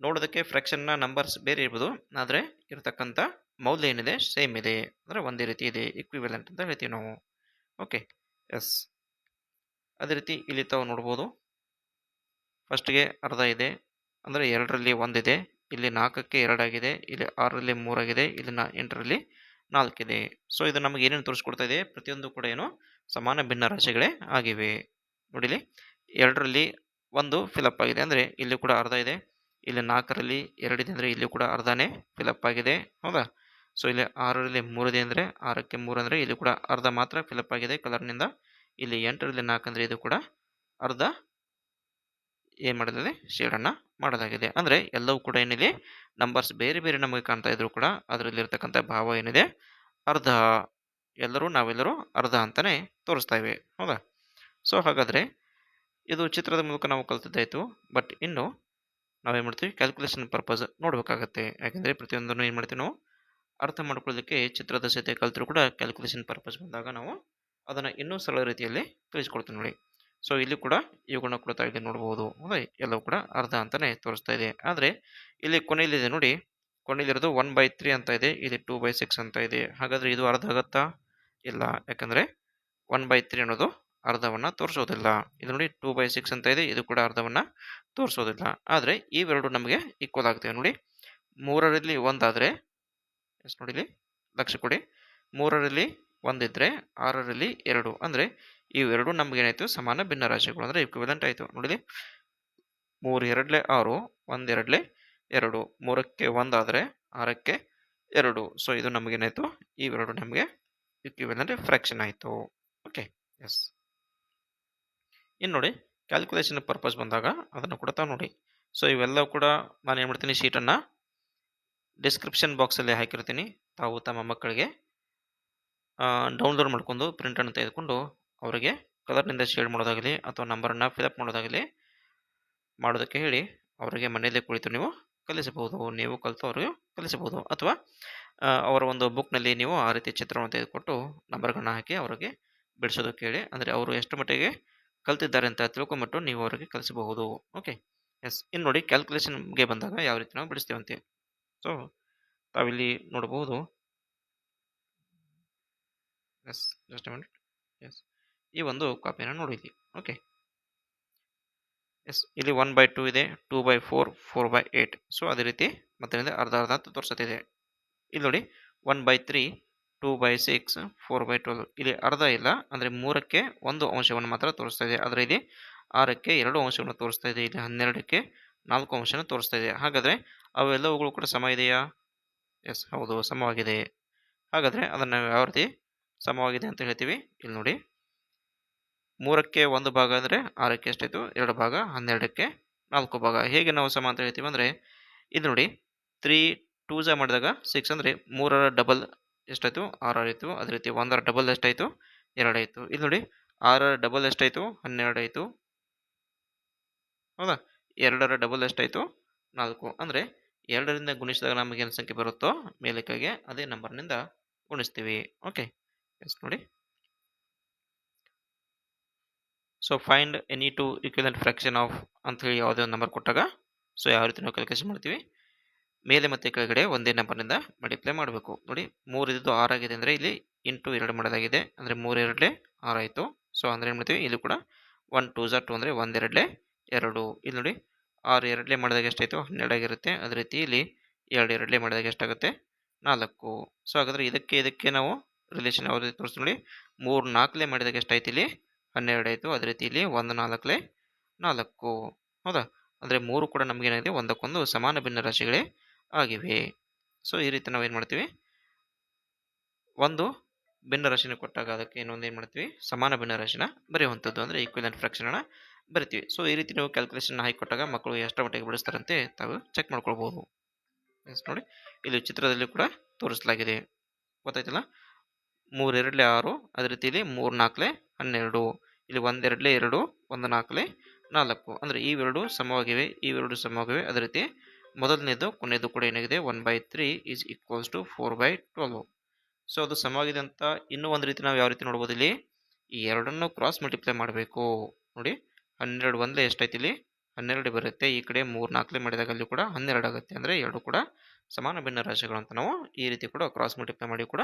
ನೋಡೋದಕ್ಕೆ ಫ್ರ್ಯಾಕ್ಷನ್ನ ನಂಬರ್ಸ್ ಬೇರೆ ಇರ್ಬೋದು. ಆದರೆ ಇರತಕ್ಕಂಥ ಮೌಲ್ಯ ಏನಿದೆ? ಸೇಮ್ ಇದೆ. ಅಂದರೆ ಒಂದೇ ರೀತಿ ಇದೆ. ಇಕ್ವಿವೆಲೆಂಟ್ ಅಂತ ಹೇಳ್ತೀವಿ ನಾವು. ಓಕೆ ಎಸ್ ಅದೇ ರೀತಿ ಇಲ್ಲಿ ತಾವು ನೋಡ್ಬೋದು. ಫಸ್ಟ್ಗೆ ಅರ್ಧ ಇದೆ. ಅಂದರೆ ಎರಡರಲ್ಲಿ ಒಂದಿದೆ. ಇಲ್ಲಿ ನಾಲ್ಕಕ್ಕೆ ಎರಡಾಗಿದೆ, ಇಲ್ಲಿ ಆರರಲ್ಲಿ ಮೂರಾಗಿದೆ, ಇಲ್ಲಿ ನಾ ಎಂಟರಲ್ಲಿ ನಾಲ್ಕಿದೆ. ಸೊ ಇದು ನಮಗೆ ಏನೇನು ತೋರಿಸ್ಕೊಡ್ತಾ ಇದೆ? ಪ್ರತಿಯೊಂದು ಕೂಡ ಏನು ಸಮಾನ ಭಿನ್ನ ರಾಶಿಗಳೇ ಆಗಿವೆ. ನೋಡಿಲಿ? ಎರಡರಲ್ಲಿ ಒಂದು ಫಿಲಪ್ ಆಗಿದೆ ಅಂದರೆ ಇಲ್ಲಿ ಕೂಡ ಅರ್ಧ ಇದೆ. ಇಲ್ಲಿ ನಾಲ್ಕರಲ್ಲಿ ಎರಡಿದೆ ಅಂದರೆ ಇಲ್ಲಿ ಕೂಡ ಅರ್ಧನೇ ಫಿಲಪ್ ಆಗಿದೆ. ಹೌದಾ? ಸೊ ಇಲ್ಲಿ ಆರರಲ್ಲಿ ಮೂರಿದೆ ಅಂದರೆ ಆರಕ್ಕೆ ಮೂರು ಅಂದರೆ ಇಲ್ಲಿ ಕೂಡ ಅರ್ಧ ಮಾತ್ರ ಫಿಲಪ್ ಆಗಿದೆ. ಕಲರ್ನಿಂದ ಇಲ್ಲಿ ಎಂಟರಲ್ಲಿ ನಾಲ್ಕು ಅಂದರೆ ಇದು ಕೂಡ ಅರ್ಧ ಏನು ಮಾಡಿದೆ ಶೇಡನ್ನು ಮಾಡೋದಾಗಿದೆ ಅಂದರೆ ಎಲ್ಲವೂ ಕೂಡ ಏನಿದೆ? ನಂಬರ್ಸ್ ಬೇರೆ ಬೇರೆ ನಮಗೆ ಕಾಣ್ತಾ ಇದ್ರು ಕೂಡ ಅದರಲ್ಲಿರ್ತಕ್ಕಂಥ ಭಾವ ಏನಿದೆ? ಅರ್ಧ ಎಲ್ಲರೂ ನಾವೆಲ್ಲರೂ ಅರ್ಧ ಅಂತಲೇ ತೋರಿಸ್ತಾ ಇವೆ. ಹೌದಾ? ಸೊ ಹಾಗಾದರೆ ಇದು ಚಿತ್ರದ ಮೂಲಕ ನಾವು ಕಲ್ತಿದ್ದಾಯಿತು. ಬಟ್ ಇನ್ನು ನಾವೇನು ಮಾಡ್ತೀವಿ? ಕ್ಯಾಲ್ಕುಲೇಷನ್ ಪರ್ಪಸ್ ನೋಡಬೇಕಾಗತ್ತೆ. ಯಾಕೆಂದರೆ ಪ್ರತಿಯೊಂದನ್ನು ಏನು ಮಾಡ್ತೀವಿ ನಾವು? ಅರ್ಥ ಮಾಡ್ಕೊಳ್ಳೋದಕ್ಕೆ ಚಿತ್ರದ ಸಹಿತ ಕಲ್ತರೂ ಕೂಡ ಕ್ಯಾಲ್ಕುಲೇಷನ್ ಪರ್ಪಸ್ ಬಂದಾಗ ನಾವು ಅದನ್ನು ಇನ್ನೂ ಸರಳ ರೀತಿಯಲ್ಲಿ ತಿಳಿಸ್ಕೊಡ್ತೀವಿ ನೋಡಿ. ಸೊ, ಇಲ್ಲಿ ಕೂಡ ಇವುಗಳನ್ನ ಕೂಡ ತಾವಿಲ್ಲಿ ನೋಡ್ಬೋದು ಹೌದಾ ಎಲ್ಲವೂ ಕೂಡ ಅರ್ಧ ಅಂತಾನೆ ತೋರಿಸ್ತಾ ಇದೆ. ಆದರೆ, ಇಲ್ಲಿ ಕೊನೆಯಲ್ಲಿದೆ ನೋಡಿ ಕೊನೆಯಲ್ಲಿರೋದು ಒನ್ ಬೈ ತ್ರೀ ಅಂತ ಇದೆ, ಇಲ್ಲಿ ಟೂ ಬೈ ಸಿಕ್ಸ್ ಅಂತ ಇದೆ. ಹಾಗಾದ್ರೆ ಇದು ಅರ್ಧ ಆಗುತ್ತಾ? ಇಲ್ಲ, ಯಾಕಂದ್ರೆ ಒನ್ ಬೈ ತ್ರೀ ಅನ್ನೋದು ಅರ್ಧವನ್ನು ತೋರಿಸೋದಿಲ್ಲ. ಇದು ನೋಡಿ ಟೂ ಬೈ ಸಿಕ್ಸ್ ಅಂತ ಇದೆ, ಇದು ಕೂಡ ಅರ್ಧವನ್ನು ತೋರಿಸೋದಿಲ್ಲ. ಆದರೆ, ಇವೆರಡು ನಮಗೆ ಈಕ್ವಲ್ ಆಗ್ತವೆ ನೋಡಿ. ಮೂರರಲ್ಲಿ ಒಂದಾದರೆ ನೋಡಿ ಇಲ್ಲಿ? ಲಕ್ಷ ಕೊಡಿ. ಮೂರರಲ್ಲಿ ಒಂದಿದ್ರೆ ಆರರಲ್ಲಿ ಎರಡು. ಅಂದರೆ ಇವೆರಡು ನಮಗೇನಾಯಿತು ಸಮಾನ ಭಿನ್ನ ರಾಶಿಗಳು. ಅಂದರೆ ಇಕ್ವಿವೆಲೆಂಟ್ ಆಯಿತು. ನೋಡಿ ಮೂರು ಎರಡಲೆ ಆರು ಒಂದೆರಡಲೆ ಎರಡು. ಮೂರಕ್ಕೆ ಒಂದಾದರೆ ಆರಕ್ಕೆ ಎರಡು. ಸೊ ಇದು ನಮಗೇನಾಯಿತು ಇವೆರಡು ನಮಗೆ ಇಕ್ವಿವೆಲೆಂಟ್ ಫ್ರ್ಯಾಕ್ಷನ್ ಆಯಿತು. ಓಕೆ ಎಸ್ ಇನ್ನು ನೋಡಿ ಕ್ಯಾಲ್ಕುಲೇಷನ್ ಪರ್ಪಸ್ ಬಂದಾಗ ಅದನ್ನು ಕೂಡ ತಾವು ನೋಡಿ. ಸೊ ಇವೆಲ್ಲವೂ ಕೂಡ ನಾನು ಏನು ಮಾಡ್ತೀನಿ? ಶೀಟನ್ನು ಡಿಸ್ಕ್ರಿಪ್ಷನ್ ಬಾಕ್ಸಲ್ಲಿ ಹಾಕಿರ್ತೀನಿ. ತಾವು ತಮ್ಮ ಮಕ್ಕಳಿಗೆ ಡೌನ್ಲೋಡ್ ಮಾಡ್ಕೊಂಡು ಪ್ರಿಂಟನ್ನು ತೆಗೆದುಕೊಂಡು ಅವರಿಗೆ ಕಲರ್ನಿಂದ ಶೇಡ್ ಮಾಡೋದಾಗಲಿ ಅಥವಾ ನಂಬರನ್ನು ಫಿಲಪ್ ಮಾಡೋದಾಗಲಿ ಮಾಡೋದಕ್ಕೆ ಹೇಳಿ ಅವರಿಗೆ ಮನೆಯಲ್ಲೇ ಕುಳಿತು ನೀವು ಕಲಿಸಬಹುದು. ನೀವು ಕಲಿತು ಅವರಿಗೆ ಕಲಿಸಬಹುದು. ಅಥವಾ ಅವರ ಒಂದು ಬುಕ್ನಲ್ಲಿ ನೀವು ಆ ರೀತಿ ಚಿತ್ರವನ್ನು ತೆಗೆದುಕೊಟ್ಟು ನಂಬರ್ಗಳನ್ನ ಹಾಕಿ ಅವರಿಗೆ ಬಿಡಿಸೋದಕ್ಕೆ ಹೇಳಿ. ಅಂದರೆ ಅವರು ಎಷ್ಟು ಮಟ್ಟಿಗೆ ಕಲ್ತಿದ್ದಾರೆ ಅಂತ ತಿಳ್ಕೊಂಬಿಟ್ಟು ನೀವು ಅವರಿಗೆ ಕಲಿಸಬಹುದು. ಓಕೆ ಎಸ್ ಇನ್ನು ನೋಡಿ ಕ್ಯಾಲ್ಕುಲೇಷನ್ಗೆ ಬಂದಾಗ ಯಾವ ರೀತಿ ನಾವು ಬಿಡಿಸ್ತೀವಂತೆ. ಸೊ ತಾವಿಲ್ಲಿ ನೋಡಬಹುದು ಎಸ್ ಜಸ್ಟ್ ಮಿನಿಟ್ ಎಸ್ ಈ ಒಂದು ಕಾಪಿನ ನೋಡಿದ್ವಿ. ಓಕೆ ಎಸ್ ಇಲ್ಲಿ ಒನ್ ಬೈ ಟೂ ಇದೆ two by four four by eight so ಅದೇ ರೀತಿ ಮತ್ತೆ ಅರ್ಧ ಅರ್ಧ ಅಂತ ತೋರಿಸುತ್ತಿದೆ. ಇಲ್ಲಿ ನೋಡಿ one by three two by six four by twelve ಇಲ್ಲಿ ಅರ್ಧ ಇಲ್ಲ, ಅಂದರೆ ಮೂರಕ್ಕೆ ಒಂದು ಅಂಶವನ್ನು ಮಾತ್ರ ತೋರಿಸ್ತಾ ಇದೆ ಆದರೆ ಇಲ್ಲಿ ಆರಕ್ಕೆ ಎರಡು ಅಂಶವನ್ನು ತೋರಿಸ್ತಾ ಇದೆ ಇಲ್ಲಿ ಹನ್ನೆರಡಕ್ಕೆ ನಾಲ್ಕು ಅಂಶವನ್ನು ತೋರಿಸ್ತಾ ಇದೆ ಹಾಗಾದರೆ ಅವೆಲ್ಲವುಗಳು ಕೂಡ ಸಮ ಇದೆಯಾ? ಎಸ್ ಹೌದು, ಸಮವಾಗಿದೆ. ಹಾಗಾದರೆ ಅದನ್ನು ಯಾವ ರೀತಿ ಸಮವಾಗಿದೆ ಅಂತ ಹೇಳ್ತೀವಿ. ಇಲ್ಲಿ ನೋಡಿ. ಮೂರಕ್ಕೆ ಒಂದು ಭಾಗ ಅಂದರೆ ಆರಕ್ಕೆ ಎಷ್ಟಾಯಿತು? ಎರಡು ಭಾಗ, ಹನ್ನೆರಡಕ್ಕೆ ನಾಲ್ಕು ಭಾಗ. ಹೇಗೆ ನಾವು ಸಮ ಅಂತ ಹೇಳ್ತೀವಿ ಅಂದರೆ, ಇದು ನೋಡಿ ತ್ರೀ ಟೂ ಝ ಮಾಡಿದಾಗ ಸಿಕ್ಸ್ ಅಂದರೆ ಮೂರರ ಡಬಲ್ ಎಷ್ಟಾಯಿತು? ಆರು ಆಯಿತು. ಅದೇ ರೀತಿ ಒಂದರ ಡಬಲ್ ಎಷ್ಟಾಯಿತು? ಎರಡಾಯಿತು ಇಲ್ಲಿ ನೋಡಿ, ಆರರ ಡಬಲ್ ಎಷ್ಟಾಯಿತು? ಹನ್ನೆರಡು ಆಯಿತು. ಹೌದಾ? ಎರಡರ ಡಬಲ್ ಎಷ್ಟಾಯಿತು? ನಾಲ್ಕು. ಅಂದರೆ ಎರಡರಿಂದ ಗುಣಿಸಿದಾಗ ನಮಗೆ ಏನು ಸಂಖ್ಯೆ ಬರುತ್ತೋ ಮೇಲಕ್ಕಾಗೆ ಅದೇ ನಂಬರ್ನಿಂದ ಗುಣಿಸ್ತೀವಿ. ಓಕೆ ಎಸ್ ನೋಡಿ. So find any two equivalent fraction of ಅಂತ ಹೇಳಿ ಯಾವುದೇ ಒಂದು ನಂಬರ್ ಕೊಟ್ಟಾಗ ಸೊ ಯಾವ ರೀತಿ ನಾವು ಕ್ಯಾಲ್ಕುಲೇಷನ್ ಮಾಡ್ತೀವಿ? ಮೇಲೆ ಮತ್ತೆ ಕೆಳಗಡೆ ಒಂದೇ ನಂಬರ್ನಿಂದ ಮಲ್ಟಿಪ್ಲೈ ಮಾಡಬೇಕು. ನೋಡಿ, ಮೂರು ಇದ್ದು ಆರಾಗಿದೆ ಅಂದರೆ ಇಲ್ಲಿ ಇಂಟು ಎರಡು ಮಾಡೋದಾಗಿದೆ. ಅಂದರೆ ಮೂರು ಎರಡಲೇ ಆರಾಯಿತು ಸೊ ಅಂದರೆ ಏನು ಮಾಡ್ತೀವಿ? ಇಲ್ಲಿ ಕೂಡ ಒನ್ ಟೂ ಝಾ ಟು ಅಂದರೆ ಒಂದೆರಡಲೇ ಎರಡು. ಇಲ್ಲಿ ನೋಡಿ, ಆರು ಎರಡಲೇ ಮಾಡಿದಾಗ ಎಷ್ಟಾಯಿತು? ಹನ್ನೆರಡಾಗಿರುತ್ತೆ ಅದೇ ರೀತಿ ಇಲ್ಲಿ ಎರಡು ಎರಡಲೇ ಮಾಡಿದಾಗ ಎಷ್ಟಾಗುತ್ತೆ? ನಾಲ್ಕು. ಸೊ ಹಾಗಾದರೆ ಇದಕ್ಕೆ ಇದಕ್ಕೆ ನಾವು ರಿಲೇಷನ್ ರೀತಿ ತೋರಿಸ್ತೀವಿ ನೋಡಿ. ಮೂರು ನಾಲ್ಕಲೇ ಮಾಡಿದಾಗ ಎಷ್ಟಾಯ್ತು ಇಲ್ಲಿ? ಹನ್ನೆರಡು ಆಯಿತು. ಅದೇ ರೀತಿ ಇಲ್ಲಿ ಒಂದು ನಾಲ್ಕಲೇ ನಾಲ್ಕು. ಹೌದಾ? ಅಂದರೆ ಮೂರು ಕೂಡ ನಮಗೇನಾಗಿದೆ? ಒಂದಕ್ಕೊಂದು ಸಮಾನ ಭಿನ್ನ ರಾಶಿಗಳೇ ಆಗಿವೆ. ಸೊ ಈ ರೀತಿ ನಾವು ಏನು ಮಾಡ್ತೀವಿ? ಒಂದು ಭಿನ್ನ ರಾಶಿನ ಕೊಟ್ಟಾಗ ಅದಕ್ಕೆ ಇನ್ನೊಂದು ಏನು ಮಾಡ್ತೀವಿ? ಸಮಾನ ಭಿನ್ನ ರಾಶಿನ ಬರೆಯುವಂಥದ್ದು. ಅಂದರೆ ಈಕ್ವಿಲೆಂಟ್ ಫ್ರಾಕ್ಷನ್ನ ಬರಿತೀವಿ. ಸೊ ಈ ರೀತಿ ನೀವು ಕ್ಯಾಲ್ಕುಲೇಷನ್ ಹಾಕಿ ಕೊಟ್ಟಾಗ ಮಕ್ಕಳು ಎಷ್ಟರ ಮಟ್ಟಿಗೆ ಬಿಡಿಸ್ತಾರಂತೆ ತಾವು ಚೆಕ್ ಮಾಡ್ಕೊಳ್ಬೋದು. ನೋಡಿ. ಇಲ್ಲಿ ಚಿತ್ರದಲ್ಲಿ ಕೂಡ ತೋರಿಸಲಾಗಿದೆ. ಗೊತ್ತಾಯ್ತಲ್ಲ? ಮೂರೆರಡಲೇ ಆರು, ಅದೇ ರೀತಿಯಲ್ಲಿ ಮೂರು ನಾಲ್ಕಲೆ ಹನ್ನೆರಡು, ಇಲ್ಲಿ ಒಂದೆರಡಲೆ ಎರಡು ಒಂದು ನಾಲ್ಕಲೆ ನಾಲ್ಕು. ಅಂದರೆ ಇವೆರಡು ಸಮವಾಗಿವೆ ಇವೆರಡು ಸಮವಾಗಿವೆ, ಅದೇ ರೀತಿ ಮೊದಲನೇದು ಕೊನೆಯದು ಕೂಡ ಏನಾಗಿದೆ? One by three is equals to four by twelve so ಅದು ಸಮವಾಗಿದೆ ಅಂತ ಇನ್ನೂ ಒಂದು ರೀತಿ ನಾವು ಯಾವ ರೀತಿ ನೋಡ್ಬೋದು ಇಲ್ಲಿ? ಈ ಎರಡನ್ನು ಕ್ರಾಸ್ ಮಲ್ಟಿಪ್ಲೈ ಮಾಡಬೇಕು. ನೋಡಿ, ಹನ್ನೆರಡು ಒಂದಲೇ ಎಷ್ಟಾಯ್ತು ಇಲ್ಲಿ? ಹನ್ನೆರಡು ಬರುತ್ತೆ. ಈ ಕಡೆ ಮೂರು ನಾಲ್ಕಲೇ ಮಾಡಿದಾಗ ಅಲ್ಲಿ ಕೂಡ ಹನ್ನೆರಡು ಆಗುತ್ತೆ. ಅಂದರೆ ಎರಡು ಕೂಡ ಸಮಾನ ಭಿನ್ನ ರಾಶಿಗಳು ಅಂತ ನಾವು ಈ ರೀತಿ ಕೂಡ ಕ್ರಾಸ್ ಮಲ್ಟಿಪ್ಲೈ ಮಾಡಿ ಕೂಡ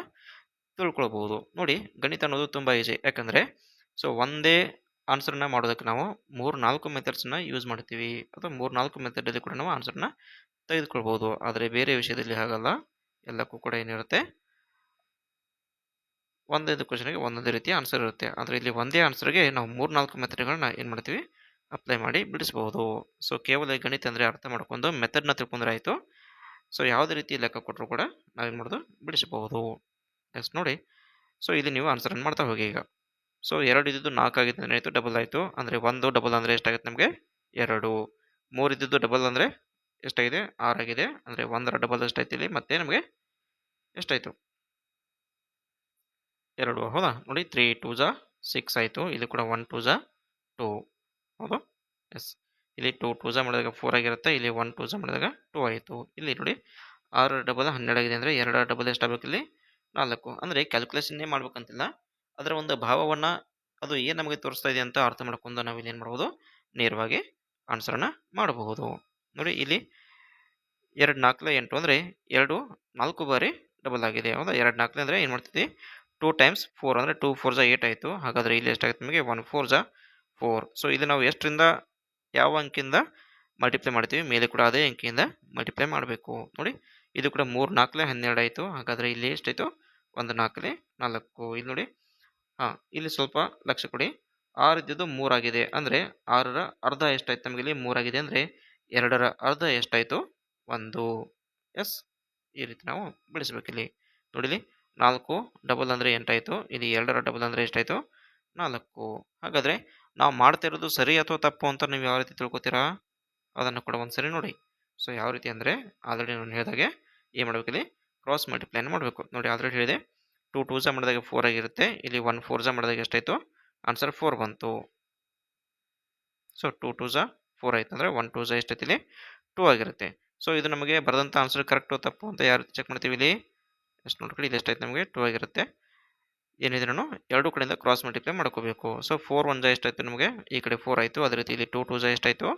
ತಿಳ್ಕೊಳ್ಬೋದು. ನೋಡಿ, ಗಣಿತ ಅನ್ನೋದು ತುಂಬ ಈಸಿ ಯಾಕಂದರೆ ಸೊ ಒಂದೇ ಆನ್ಸರ್ನ ಮಾಡೋದಕ್ಕೆ ನಾವು ಮೂರು ನಾಲ್ಕು ಮೆಥಡ್ಸನ್ನ ಯೂಸ್ ಮಾಡ್ತೀವಿ. ಅಥವಾ ಮೂರು ನಾಲ್ಕು ಮೆಥಡಲ್ಲಿ ಕೂಡ ನಾವು ಆನ್ಸರ್ನ ತೆಗೆದುಕೊಳ್ಬೋದು. ಆದರೆ ಬೇರೆ ವಿಷಯದಲ್ಲಿ ಹಾಗಲ್ಲ. ಎಲ್ಲಕ್ಕೂ ಕೂಡ ಏನಿರುತ್ತೆ? ಒಂದೇ ಕ್ವಶನ್ಗೆ ಒಂದೊಂದೇ ರೀತಿಯ ಆನ್ಸರ್ ಇರುತ್ತೆ. ಆದರೆ ಇಲ್ಲಿ ಒಂದೇ ಆನ್ಸರ್ಗೆ ನಾವು ಮೂರು ನಾಲ್ಕು ಮೆಥಡ್ಗಳನ್ನ ಏನು ಮಾಡ್ತೀವಿ? ಅಪ್ಲೈ ಮಾಡಿ ಬಿಡಿಸ್ಬೋದು. ಸೊ ಕೇವಲ ಗಣಿತ ಅಂದರೆ ಅರ್ಥ ಮಾಡ್ಕೊಂಡು ಮೆಥಡ್ನ ತಿಳ್ಕೊಂಡ್ರೆ ಆಯಿತು. ಸೊ ಯಾವುದೇ ರೀತಿ ಲೆಕ್ಕ ಕೊಟ್ಟರು ಕೂಡ ನಾವೇನು ಮಾಡೋದು? ಬಿಡಿಸ್ಬೋದು. ನೆಕ್ಸ್ಟ್ ನೋಡಿ. ಸೊ ಇಲ್ಲಿ ನೀವು ಆನ್ಸರನ್ನು ಮಾಡ್ತಾ ಹೋಗಿ ಈಗ. ಸೊ ಎರಡು ಇದ್ದಿದ್ದು ನಾಲ್ಕು ಆಗಿದ್ದು ಅಂದರೆ ಆಯಿತು ಡಬಲ್ ಆಯಿತು. ಅಂದರೆ ಒಂದು ಡಬಲ್ ಅಂದರೆ ಎಷ್ಟಾಗುತ್ತೆ ನಮಗೆ? ಎರಡು. ಮೂರು ಇದ್ದಿದ್ದು ಡಬಲ್ ಅಂದರೆ ಎಷ್ಟಾಗಿದೆ? ಆರಾಗಿದೆ ಅಂದರೆ ಒಂದರ ಡಬಲ್ ಎಷ್ಟಾಯ್ತು ಇಲ್ಲಿ? ಮತ್ತೆ ನಮಗೆ ಎಷ್ಟಾಯಿತು? ಎರಡು. ಹೌದಾ? ನೋಡಿ ತ್ರೀ ಟೂ ಜಾ ಸಿಕ್ಸ್ ಆಯಿತು. ಇಲ್ಲಿ ಕೂಡ ಒನ್ ಟೂ ಜಾ ಟೂ ಹೌದು? ಎಸ್ ಇಲ್ಲಿ ಟೂ ಟೂ ಜಾ ಮಾಡಿದಾಗ ಫೋರ್ ಆಗಿರುತ್ತೆ. ಇಲ್ಲಿ ಒನ್ ಟೂ ಜಾ ಮಾಡಿದಾಗ ಟೂ ಆಯಿತು. ಇಲ್ಲಿ ನೋಡಿ ಆರು ಡಬಲ್ ಹನ್ನೆರಡು ಆಗಿದೆ ಅಂದರೆ ಎರಡು ಡಬಲ್ ಎಷ್ಟಾಗಬೇಕು ಇಲ್ಲಿ? ನಾಲ್ಕು. ಅಂದರೆ ಕ್ಯಾಲ್ಕುಲೇಷನ್ನೇ ಮಾಡ್ಬೇಕಂತಿಲ್ಲ. ಅದರ ಒಂದು ಭಾವವನ್ನು ಅದು ಏನು ನಮಗೆ ತೋರಿಸ್ತಾ ಇದೆ ಅಂತ ಅರ್ಥ ಮಾಡ್ಕೊಂಡು ನಾವು ಇಲ್ಲಿ ಏನು ಮಾಡ್ಬೋದು? ನೇರವಾಗಿ ಆನ್ಸರನ್ನು ಮಾಡಬಹುದು. ನೋಡಿ ಇಲ್ಲಿ ಎರಡು ನಾಲ್ಕಲೆ ಎಂಟು ಅಂದರೆ ಎರಡು ನಾಲ್ಕು ಬಾರಿ ಡಬಲ್ ಆಗಿದೆ. ಹೌದಾ? ಎರಡು ನಾಲ್ಕಲೆ ಅಂದರೆ ಏನು ಮಾಡ್ತಿದ್ವಿ ಟೂ ಟೈಮ್ಸ್ ಫೋರ್ ಅಂದರೆ ಟೂ ಫೋರ್ ಜಾ ಏಟ್ ಆಯಿತು. ಹಾಗಾದರೆ ಇಲ್ಲಿ ಎಷ್ಟಾಗುತ್ತೆ ನಿಮಗೆ? ಒನ್ ಫೋರ್ ಜಾ ಫೋರ್ ಸೊ ಇದು ನಾವು ಎಷ್ಟರಿಂದ ಯಾವ ಅಂಕಿಯಿಂದ ಮಲ್ಟಿಪ್ಲೈ ಮಾಡ್ತೀವಿ? ಮೇಲೆ ಕೂಡ ಅದೇ ಅಂಕಿಯಿಂದ ಮಲ್ಟಿಪ್ಲೈ ಮಾಡಬೇಕು. ನೋಡಿ, ಇದು ಕೂಡ ಮೂರು ನಾಲ್ಕಲೆ ಹನ್ನೆರಡು ಆಯಿತು. ಹಾಗಾದರೆ ಇಲ್ಲಿ ಎಷ್ಟಾಯಿತು? ಒಂದು ನಾಲ್ಕಲೆ ನಾಲ್ಕು. ಇಲ್ಲಿ ನೋಡಿ. ಹಾಂ, ಇಲ್ಲಿ ಸ್ವಲ್ಪ ಲಕ್ಷ ಕೊಡಿ. ಆರು ಇದ್ದಿದ್ದು ಮೂರಾಗಿದೆ ಅಂದರೆ ಆರರ ಅರ್ಧ ಎಷ್ಟಾಯ್ತು ನಮಗೆ ಇಲ್ಲಿ? ಮೂರಾಗಿದೆ ಅಂದರೆ ಎರಡರ ಅರ್ಧ ಎಷ್ಟಾಯಿತು? ಒಂದು. ಎಸ್, ಈ ರೀತಿ ನಾವು ಬೆಳೆಸಬೇಕಿಲ್ಲಿ ನೋಡಿಲಿ ನಾಲ್ಕು ಡಬಲ್ ಅಂದರೆ ಎಂಟಾಯಿತು. ಇಲ್ಲಿ ಎರಡರ ಡಬಲ್ ಅಂದರೆ ಎಷ್ಟಾಯಿತು? ನಾಲ್ಕು. ಹಾಗಾದರೆ ನಾವು ಮಾಡ್ತಾ ಇರೋದು ಸರಿ ಅಥವಾ ತಪ್ಪು ಅಂತ ನೀವು ಯಾವ ರೀತಿ ತಿಳ್ಕೊತೀರಾ? ಅದನ್ನು ಕೂಡ ಒಂದು ಸರಿ ನೋಡಿ. ಸೊ, ಯಾವ ರೀತಿ ಅಂದರೆ ಆಲ್ರೆಡಿ ನಾನು ಹೇಳಿದಾಗೆ ಏನು ಮಾಡಬೇಕಿಲ್ಲಿ ಕ್ರಾಸ್ ಮಲ್ಟಿಪ್ಲೈನ್ ಮಾಡಬೇಕು. ನೋಡಿ, ಆಲ್ರೆಡಿ ಹೇಳಿದೆ. ಟೂ ಟೂ ಜಾ ಮಾಡಿದಾಗ ಫೋರ್ ಆಗಿರುತ್ತೆ. ಇಲ್ಲಿ ಒನ್ ಫೋರ್ ಜಾ ಮಾಡಿದಾಗ ಎಷ್ಟಾಯಿತು? ಆನ್ಸರ್ ಫೋರ್ ಬಂತು. ಸೊ ಟೂ ಟೂ ಜಾ ಫೋರ್ ಆಯ್ತು ಅಂದರೆ ಒನ್ ಟೂ ಜಾ ಎಷ್ಟೈತಿ ಇಲ್ಲಿ? ಟೂ ಆಗಿರುತ್ತೆ. ಸೊ, ಇದು ನಮಗೆ ಬರೆದಂಥ ಆನ್ಸರ್ ಕರೆಕ್ಟು ತಪ್ಪು ಅಂತ ಯಾವ ರೀತಿ ಚೆಕ್ ಮಾಡ್ತೀವಿ ಇಲ್ಲಿ? ಎಷ್ಟು ನೋಡ್ಕೊಳ್ಳಿ, ಇಲ್ಲಿ ಎಷ್ಟಾಯ್ತು ನಮಗೆ? ಟೂ ಆಗಿರುತ್ತೆ. ಏನಿದ್ರೂ ಎರಡು ಕಡೆಯಿಂದ ಕ್ರಾಸ್ ಮಲ್ಟಿಪ್ಲೈ ಮಾಡ್ಕೋಬೇಕು. ಸೊ ಫೋರ್ ಒನ್ ಜಾ ಎಷ್ಟಾಯ್ತು ನಮಗೆ? ಈ ಕಡೆ ಫೋರ್ ಆಯಿತು, ಅದೇ ರೀತಿ ಇಲ್ಲಿ ಟೂ ಟೂ ಜಾ ಎಷ್ಟಾಯಿತು?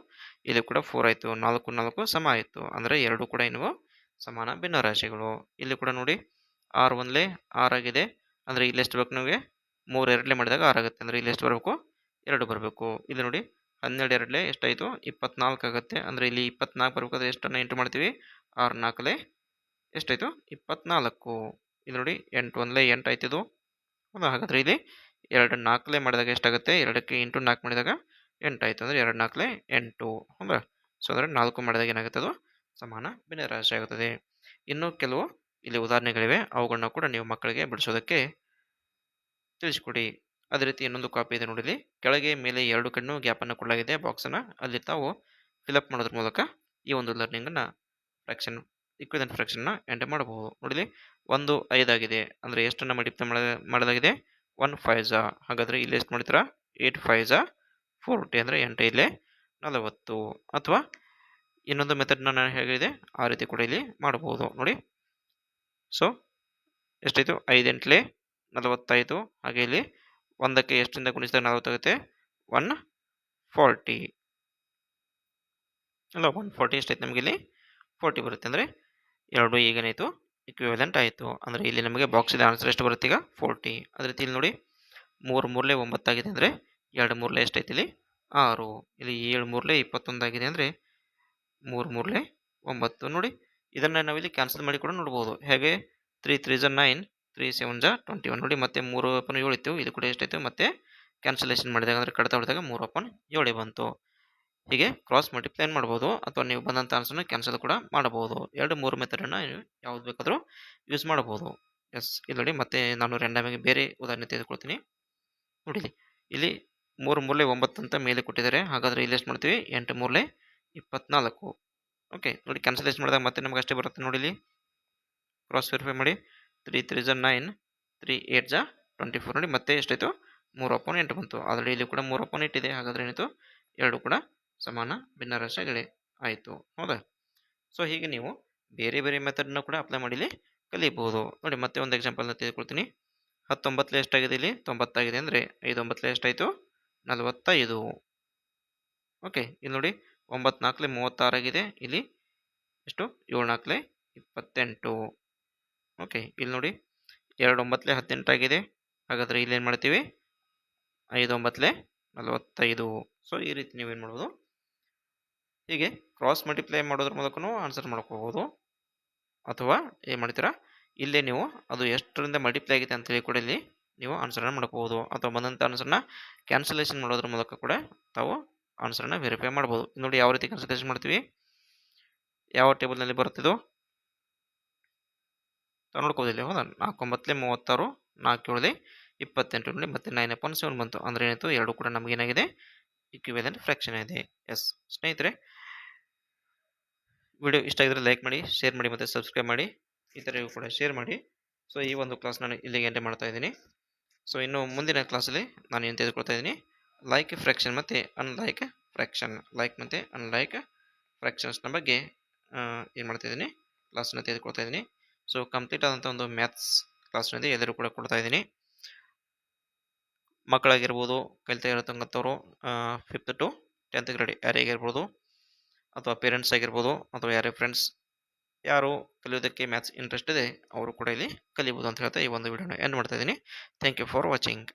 ಇಲ್ಲಿ ಕೂಡ ಫೋರ್ ಆಯಿತು. ನಾಲ್ಕು ನಾಲ್ಕು ಸಮ ಆಯಿತು. ಅಂದರೆ ಎರಡು ಕೂಡ ಇನ್ನು ಸಮಾನ ಭಿನ್ನ ರಾಶಿಗಳು ಇಲ್ಲಿ ಕೂಡ ನೋಡಿ, ಆರು ಒಂದಲೇ ಆಗಿದೆ. ಅಂದರೆ ಇಲ್ಲಿ ಎಷ್ಟು ಬೇಕು ನಮಗೆ? ಮೂರು ಎರಡಲೇ ಮಾಡಿದಾಗ ಆರಾಗುತ್ತೆ ಅಂದರೆ ಇಲ್ಲಿ ಎಷ್ಟು ಬರಬೇಕು? ಎರಡು ಬರಬೇಕು. ಇಲ್ಲಿ ನೋಡಿ, ಹನ್ನೆರಡು ಎರಡಲೇ ಎಷ್ಟಾಯಿತು? ಇಪ್ಪತ್ನಾಲ್ಕು ಆಗುತ್ತೆ. ಅಂದರೆ ಇಲ್ಲಿ ಇಪ್ಪತ್ನಾಲ್ಕು ಬರಬೇಕಾದ್ರೆ ಎಷ್ಟನ್ನು ಎಂಟು ಮಾಡ್ತೀವಿ? ಆರು ನಾಲ್ಕಲೇ ಎಷ್ಟಾಯಿತು? ಇಪ್ಪತ್ನಾಲ್ಕು. ಇಲ್ಲಿ ನೋಡಿ, ಎಂಟು ಒಂದಲೇ ಎಂಟು ಆಯ್ತಿದ್ದು ಹೌದಾ ಹಾಗಾದರೆ ಇಲ್ಲಿ ಎರಡು ನಾಲ್ಕಲೆ ಮಾಡಿದಾಗ ಎಷ್ಟಾಗುತ್ತೆ? ಎರಡಕ್ಕೆ ಇಂಟು ನಾಲ್ಕು ಮಾಡಿದಾಗ ಎಂಟು ಆಯಿತು ಅಂದರೆ ಎರಡು ನಾಲ್ಕಲೆ ಎಂಟು. ಹೌದಾ? ಸೊ ಅಂದರೆ ನಾಲ್ಕು ಮಾಡಿದಾಗ ಏನಾಗುತ್ತೆ ಅದು? ಸಮಾನ ಭಿನ್ನರಾಶಿ ಆಗುತ್ತದೆ. ಇನ್ನು ಕೆಲವು ಇಲ್ಲಿ ಉದಾಹರಣೆಗಳಿವೆ. ಅವುಗಳನ್ನ ಕೂಡ ನೀವು ಮಕ್ಕಳಿಗೆ ಬಿಡಿಸೋದಕ್ಕೆ ತಿಳಿಸಿಕೊಡಿ. ಅದೇ ರೀತಿ ಇನ್ನೊಂದು ಕಾಪಿ ಇದೆ ನೋಡಿಲಿ ಕೆಳಗೆ ಮೇಲೆ ಎರಡು ಕಣ್ಣು ಗ್ಯಾಪನ್ನು ಕೊಡಲಾಗಿದೆ. ಬಾಕ್ಸನ್ನು ಅಲ್ಲಿ ತಾವು ಫಿಲಪ್ ಮಾಡೋದ್ರ ಮೂಲಕ ಈ ಒಂದು ಲರ್ನಿಂಗನ್ನು ಫ್ರ್ಯಾಕ್ಷನ್ ಇಕ್ವಿಲೆಂಟ್ ಫ್ರ್ಯಾಕ್ಷನ್ನ ಎಂಟರ್ ಮಾಡಬಹುದು. ನೋಡಿಲಿ ಒಂದು ಐದಾಗಿದೆ. ಅಂದರೆ ಎಷ್ಟನ್ನು ಮಲ್ಟಿಪ್ಲೈ ಮಾಡ ಮಾಡೋದಾಗಿದೆ ಒನ್ ಫೈವ್ ಜಾ ಹಾಗಾದರೆ ಇಲ್ಲಿ ಎಷ್ಟು ಮಾಡ್ತೀರಾ ಏಯ್ಟ್ ಫೈವ್ ಫೋರ್ ಫೋರ್ಟಿ ಅಂದರೆ ಎಂಟು ಇಲ್ಲೇ ನಲವತ್ತು. ಅಥವಾ ಇನ್ನೊಂದು ಮೆಥಡ್ನ ನಾನು ಹೇಳಿದೆ, ಆ ರೀತಿ ಕೂಡ ಇಲ್ಲಿ ಮಾಡ್ಬೋದು. ನೋಡಿ. ಸೊ ಎಷ್ಟಾಯಿತು? ಐದೆಂಟ್ಲೆ ನಲವತ್ತಾಯಿತು ಹಾಗೆ ಇಲ್ಲಿ ಒಂದಕ್ಕೆ ಎಷ್ಟರಿಂದ ಗುಣಿಸಿದಾಗ ನಲವತ್ತಾಗುತ್ತೆ? One forty. ಅಲ್ಲ, ಒನ್ ಫೋರ್ಟಿ ಎಷ್ಟಾಯ್ತು ನಮಗಿಲ್ಲಿ ಫೋರ್ಟಿ ಬರುತ್ತೆ. ಅಂದರೆ ಎರಡು ಈಗೇನಾಯಿತು? ಇಕ್ವಿವೆಲೆಂಟ್ ಆಯಿತು. ಅಂದರೆ ಇಲ್ಲಿ ನಮಗೆ ಬಾಕ್ಸಿದ ಆನ್ಸರ್ ಎಷ್ಟು ಬರುತ್ತೆ ಈಗ? ಫೋರ್ಟಿ ಅದೇ ರೀತಿ ಇಲ್ಲಿ ನೋಡಿ, ಮೂರು ಮೂರಲೇ ಒಂಬತ್ತಾಗಿದೆ ಅಂದರೆ ಎರಡು ಮೂರಲೇ ಎಷ್ಟೈತಿ ಇಲ್ಲಿ? ಆರು. ಇಲ್ಲಿ ಏಳು ಮೂರಲೇ ಇಪ್ಪತ್ತೊಂದಾಗಿದೆ ಅಂದರೆ ಮೂರು ಮೂರಲೆ ಒಂಬತ್ತು. ನೋಡಿ, ಇದನ್ನು ನಾವಿಲ್ಲಿ ಕ್ಯಾನ್ಸಲ್ ಮಾಡಿ ಕೂಡ ನೋಡ್ಬೋದು. ಹೇಗೆ? ತ್ರೀ ತ್ರೀ ಜ ನೈನ್ ತ್ರೀ ಸೆವೆನ್ ಜ ಟ್ವೆಂಟಿ ಒನ್ ನೋಡಿ, ಮತ್ತೆ ಮೂರು ಓಪನ್ ಏಳು ಇತ್ತು. ಇದು ಕೂಡ ಎಷ್ಟಾಯಿತು? ಮತ್ತೆ ಕ್ಯಾನ್ಸಲೇಷನ್ ಮಾಡಿದಾಗ ಅಂದರೆ ಕಡಿತ ಹೊಡೆದಾಗ ಮೂರು ಓಪನ್ ಏಳೇ ಬಂತು. ಹೀಗೆ ಕ್ರಾಸ್ ಮಲ್ಟಿಪ್ಲೈನ್ ಮಾಡ್ಬೋದು? ಅಥವಾ ನೀವು ಬಂದಂಥ ಆನ್ಸರ್ನ ಕ್ಯಾನ್ಸಲ್ ಕೂಡ ಮಾಡಬಹುದು. ಎರಡು ಮೂರು ಮೆಥಡನ್ನು ಯಾವ್ದು ಬೇಕಾದರೂ ಯೂಸ್ ಮಾಡಬಹುದು. ಎಸ್ ಇಲ್ಲಿ ನೋಡಿ ಮತ್ತೆ ನಾನು ರ್ಯಾಂಡಮಾಗಿ ಬೇರೆ ಉದಾಹರಣೆ ತೆಗೆದುಕೊಳ್ತೀನಿ. ನೋಡಿ ಇಲ್ಲಿ. ಮೂರು ಮೂರಲೆ ಒಂಬತ್ತು ಅಂತ ಮೇಲೆ ಕೊಟ್ಟಿದ್ದಾರೆ. ಹಾಗಾದರೆ ಇಲ್ಲಿ ಎಷ್ಟು ಮಾಡ್ತೀವಿ? ಎಂಟು ಮೂರಲೆ ಇಪ್ಪತ್ನಾಲ್ಕು. ಓಕೆ ನೋಡಿ ಕ್ಯಾನ್ಸಲ್ ಎಷ್ಟು ಮಾಡಿದಾಗ ಮತ್ತೆ ನಮಗೆ ಅಷ್ಟೇ ಬರುತ್ತೆ ನೋಡಿ ಇಲ್ಲಿ ಕ್ರಾಸ್ ವೆರಿಫೈ ಮಾಡಿ ತ್ರೀ ತ್ರೀ ಜ ನೈನ್ ತ್ರೀ ಏಟ್ ಜ ಟ್ವೆಂಟಿ ಫೋರ್ ನೋಡಿ ಮತ್ತೆ ಎಷ್ಟಾಯಿತು? ಮೂರು ಅಪೋನ್ ಎಂಟು ಬಂತು. ಆಲ್ರೆಡಿ ಇಲ್ಲಿ ಕೂಡ ಮೂರು ಅಪೋನ್ ಇಟ್ಟಿದೆ ಹಾಗಾದರೆ ಏನಿತ್ತು ಎರಡು ಕೂಡ ಸಮಾನ ಭಿನ್ನ ರಾಶಿಗಳೇ ಆಯಿತು. ಹೌದಾ? ಸೊ ಹೀಗೆ ನೀವು ಬೇರೆ ಬೇರೆ ಮೆಥಡ್ನ ಕೂಡ ಅಪ್ಲೈ ಮಾಡಿಲಿ ಕಲಿಬಹುದು ನೋಡಿ, ಮತ್ತೆ ಒಂದು ಎಕ್ಸಾಂಪಲ್ನ ತೆಗೆದುಕೊಳ್ತೀನಿ. ಹತ್ತೊಂಬತ್ತಲೇ ಎಷ್ಟಾಗಿದೆ ಇಲ್ಲಿ? ತೊಂಬತ್ತಾಗಿದೆ ಅಂದರೆ ಐದು ಒಂಬತ್ತಲೇ ಎಷ್ಟಾಯಿತು? ನಲವತ್ತೈದು. ಓಕೆ ಇಲ್ಲಿ ನೋಡಿ ಒಂಬತ್ತು ಮೂವತ್ತಾರಾಗಿದೆ. ಇಲ್ಲಿ ಎಷ್ಟು? ಏಳು ನಾಲ್ಕಲೆ ಇಪ್ಪತ್ತೆಂಟು. ಓಕೆ ಇಲ್ಲಿ ನೋಡಿ ಎರಡು ಒಂಬತ್ತಲೆ ಹದಿನೆಂಟಾಗಿದೆ. ಹಾಗಾದರೆ ಇಲ್ಲೇನು ಮಾಡ್ತೀವಿ? ಐದು ಒಂಬತ್ತಲೆ ನಲವತ್ತೈದು. ಸೊ ಈ ರೀತಿ ನೀವೇನು ಮಾಡ್ಬೋದು? ಹೀಗೆ ಕ್ರಾಸ್ ಮಲ್ಟಿಪ್ಲೈ ಮಾಡೋದ್ರ ಮೂಲಕನೂ ಆನ್ಸರ್ ಮಾಡ್ಕೋಬೋದು. ಅಥವಾ ಏನು ಮಾಡ್ತೀರಾ? ಇಲ್ಲೇ ನೀವು ಅದು ಎಷ್ಟರಿಂದ ಮಲ್ಟಿಪ್ಲೈ ಆಗಿದೆ ಅಂತೇಳಿ ಕೂಡ ಇಲ್ಲಿ ನೀವು ಆನ್ಸರನ್ನು ಮಾಡ್ಕೋಬೋದು. ಅಥವಾ ಬಂದಂಥ ಆನ್ಸರ್ನ ಕ್ಯಾನ್ಸಲೇಷನ್ ಮಾಡೋದ್ರ ಮೂಲಕ ಕೂಡ ತಾವು ಆನ್ಸರನ್ನು ವೆರಿಫೈ ಮಾಡ್ಬೋದು. ನೋಡಿ ಯಾವ ರೀತಿ ಕ್ಯಾನ್ಸಲೇಷನ್ ಮಾಡ್ತೀವಿ. ಯಾವ ಟೇಬಲ್ನಲ್ಲಿ ಬರುತ್ತಿದ್ದು ತಾವು ನೋಡ್ಕೋದಿಲ್ಲ ಹೌದಾ? ನಾಲ್ಕು ಒಂಬತ್ತಲೆ ಮೂವತ್ತಾರು ನಾಲ್ಕು ಏಳದೆ ಇಪ್ಪತ್ತೆಂಟು, ನೋಡಿ ಮತ್ತೆ ನೈನ್ ಅಪಾನ್ ಸೆವೆನ್ ಬಂತು. ಅಂದರೆ ಏನಾಯಿತು? ಎರಡು ಕೂಡ ನಮಗೇನಾಗಿದೆ ಇಕ್ವಿವೆಲೆಂಟ್ ಫ್ರ್ಯಾಕ್ಷನ್ ಇದೆ. ಎಸ್. ಸ್ನೇಹಿತರೆ, ವಿಡಿಯೋ ಇಷ್ಟ ಆಗಿದ್ರೆ ಲೈಕ್ ಮಾಡಿ, ಶೇರ್ ಮಾಡಿ ಮತ್ತು ಸಬ್ಸ್ಕ್ರೈಬ್ ಮಾಡಿ, ಇತರರಿಗೂ ಕೂಡ ಶೇರ್ ಮಾಡಿ. ಸೊ, ಈ ಒಂದು ಕ್ಲಾಸ್ ನಾನು ಇಲ್ಲಿಗೆ ಎಂಟೆ ಮಾಡ್ತಾ ಇದ್ದೀನಿ. ಸೊ, ಇನ್ನು ಮುಂದಿನ ಕ್ಲಾಸಲ್ಲಿ ನಾನು ಏನು ತೆಗೆದುಕೊಳ್ತಾ ಇದ್ದೀನಿ? ಲೈಕ್ ಫ್ರ್ಯಾಕ್ಷನ್ ಮತ್ತು ಅನ್ಲೈಕ್ ಫ್ರ್ಯಾಕ್ಷನ್. ಲೈಕ್ ಮತ್ತು ಅನ್ಲೈಕ್ ಫ್ರ್ಯಾಕ್ಷನ್ಸ್ನ ಬಗ್ಗೆ ಏನು ಮಾಡ್ತಾ ಇದ್ದೀನಿ? ಕ್ಲಾಸನ್ನು ತೆಗೆದುಕೊಳ್ತಾ ಇದ್ದೀನಿ. ಸೊ, ಕಂಪ್ಲೀಟ್ ಆದಂಥ ಒಂದು ಮ್ಯಾಥ್ಸ್ ಕ್ಲಾಸ್ನಲ್ಲಿ ಎಲ್ಲರೂ ಕೂಡ ಕೊಡ್ತಾ ಇದ್ದೀನಿ. ಮಕ್ಕಳಾಗಿರ್ಬೋದು, ಕಲಿತಾ ಇರತಕ್ಕಂಥವ್ರು ಫಿಫ್ತ್ ಟು ಟೆಂತ್ ಗ್ರೇಡ್ ಯಾರಿಗಿರ್ಬೋದು ಅಥವಾ ಪೇರೆಂಟ್ಸ್ ಆಗಿರ್ಬೋದು, ಅಥವಾ ಯಾರೇ ಫ್ರೆಂಡ್ಸ್ ಯಾರು ಕಲಿಯೋದಕ್ಕೆ ಮ್ಯಾಥ್ಸ್ ಇಂಟ್ರೆಸ್ಟ್ ಇದೆ, ಅವರು ಕೂಡ ಇಲ್ಲಿ ಕಲಿಬೋದು ಅಂತ ಹೇಳ್ತಾ ಈ ಒಂದು ವಿಡಿಯೋನ ಎಂಡ್ ಮಾಡ್ತಾ ಇದ್ದೀನಿ. Thank you for watching